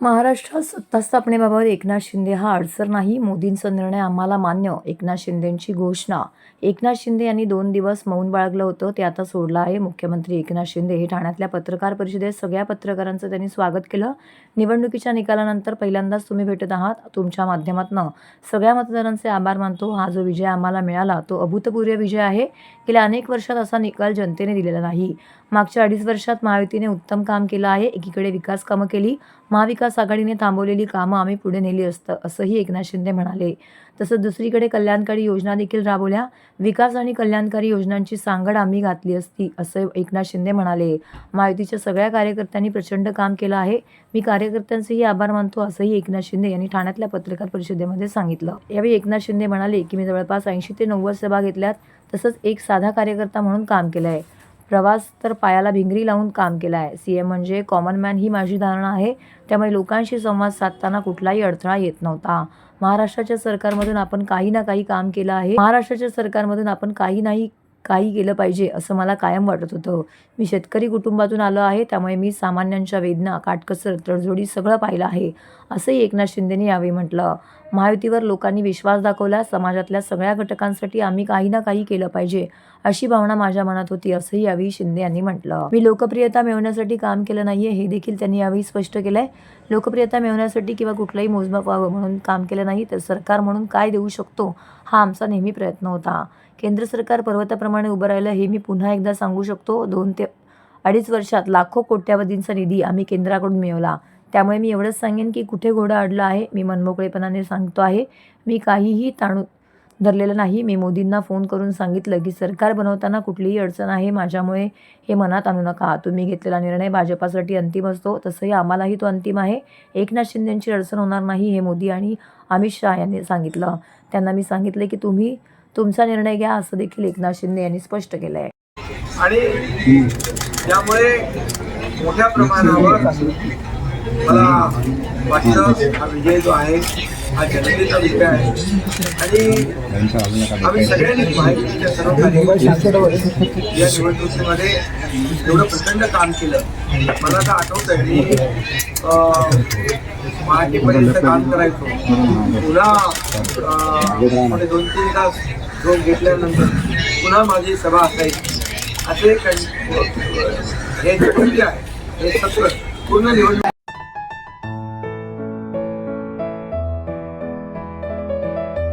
महाराष्ट्रात सत्ता स्थापनेबाबत एकनाथ शिंदे हा अडसर नाही. मोदींचा निर्णय आम्हाला मान्य एकनाथ शिंदेंची घोषणा. एकनाथ शिंदे यांनी दोन दिवस मौन बाळगलं होतं ते आता सोडलं आहे. मुख्यमंत्री एकनाथ शिंदे हे ठाण्यातल्या पत्रकार परिषदेत सगळ्या पत्रकारांचं त्यांनी स्वागत केलं. निवडणुकीच्या निकालानंतर पहिल्यांदाच तुम्ही भेटत आहात तुमच्या माध्यमातून. सगळ्या मतदारांचे आभार मानतो. हा जो विजय आम्हाला मिळाला तो अभूतपूर्व विजय आहे. गेल्या अनेक वर्षात असा निकाल जनतेने दिलेला नाही. मागच्या अडीच वर्षात महायुतीने उत्तम काम केलं आहे एकीकडे विकास कामं केली महाविकास आघाडीने थांबवलेली कामं आम्ही पुढे नेली असतं असंही एकनाथ शिंदे म्हणाले. तसंच दुसरीकडे कल्याणकारी योजना देखील राबवल्या विकास आणि कल्याणकारी योजनांची सांगड आम्ही घातली असती असं एकनाथ शिंदे म्हणाले. महायुतीच्या सगळ्या कार्यकर्त्यांनी प्रचंड काम केलं आहे मी कार्यकर्त्यांचेही आभार मानतो असंही एकनाथ शिंदे यांनी ठाण्यातल्या पत्रकार परिषदेमध्ये सांगितलं. यावेळी एकनाथ शिंदे म्हणाले की मी जवळपास ऐंशी ते नव्वद सभा घेतल्यात तसंच एक साधा कार्यकर्ता म्हणून काम केलं आहे प्रवास तर पायाला भिंगरी लावून काम केलं आहे. सी एम म्हणजे कॉमन मॅन ही माझी धारणा आहे. त्यामुळे लोकांशी संवाद साधताना कुठलाही अडथळा येत नव्हता. महाराष्ट्राच्या सरकारमधून आपण काही ना काही काम केलं आहे. महाराष्ट्राच्या सरकारमधून आपण काही नाही काही केलं पाहिजे असं मला कायम वाटत होतं. मी शेतकरी कुटुंबातून आलो आहे त्यामुळे मी सामान्यांच्या वेदना काटकसर तडजोडी सगळं पाहिलं आहे असंही एकनाथ शिंदेने यावेळी म्हटलं. महायुतीवर लोकांनी विश्वास दाखवला समाजातल्या सगळ्या घटकांसाठी आम्ही काही ना काही केलं पाहिजे अशी भावना माझ्या मनात होती असंही यावेळी शिंदे यांनी म्हटलं. मी लोकप्रियता मिळवण्यासाठी काम केलं नाहीये हे देखील त्यांनी यावेळी स्पष्ट केलंय. लोकप्रियता मिळवण्यासाठी किंवा कुठलाही मोजमाप व्हावं म्हणून काम केलं नाही तर सरकार म्हणून काय देऊ शकतो हा आमचा नेहमी प्रयत्न होता. केंद्र सरकार पर्वताप्रमाणे उभं राहिलं हे मी पुन्हा एकदा सांगू शकतो दोन ते अडीच वर्षात लाखो कोट्यावधींचा निधी आम्ही केंद्राकडून मिळवला. त्यामुळे मी एवढंच सांगेन की कुठे घोडा अडलं आहे मी मनमोकळेपणाने सांगतो आहे. मी काहीही ताणू धरलेलं नाही. मी मोदींना फोन करून सांगितलं की सरकार बनवताना कुठलीही अडचण आहे माझ्यामुळे हे मनात आणू नका. तुम्ही घेतलेला निर्णय भाजपासाठी अंतिम असतो. तसंही आम्हालाही तो अंतिम आहे. एकनाथ शिंदेंची अडचण होणार नाही हे मोदी आणि अमित शहा यांनी सांगितलं. त्यांना मी सांगितलं की तुम्ही तुमचा निर्णय घ्या असं देखील एकनाथ शिंदे यांनी स्पष्ट केलं आहे आणि त्यामुळे मोठ्या प्रमाणावर मला वाटतं हा विजय जो आहे हा जनतेचा विजय आहे. आणि आम्ही सगळ्यांनी माहितीच्या सर्व कार्यकर्त्यांनी या निवडणुकीमध्ये एवढं प्रचंड काम केलं. मला तर आठवत आहे मी पहाटेपर्यंत काम करायचो. पुन्हा दोन तीन तास झोप घेतल्यानंतर पुन्हा माझी सभा असायची. असे हे जे आहे हे सत्र पूर्ण निवडणूक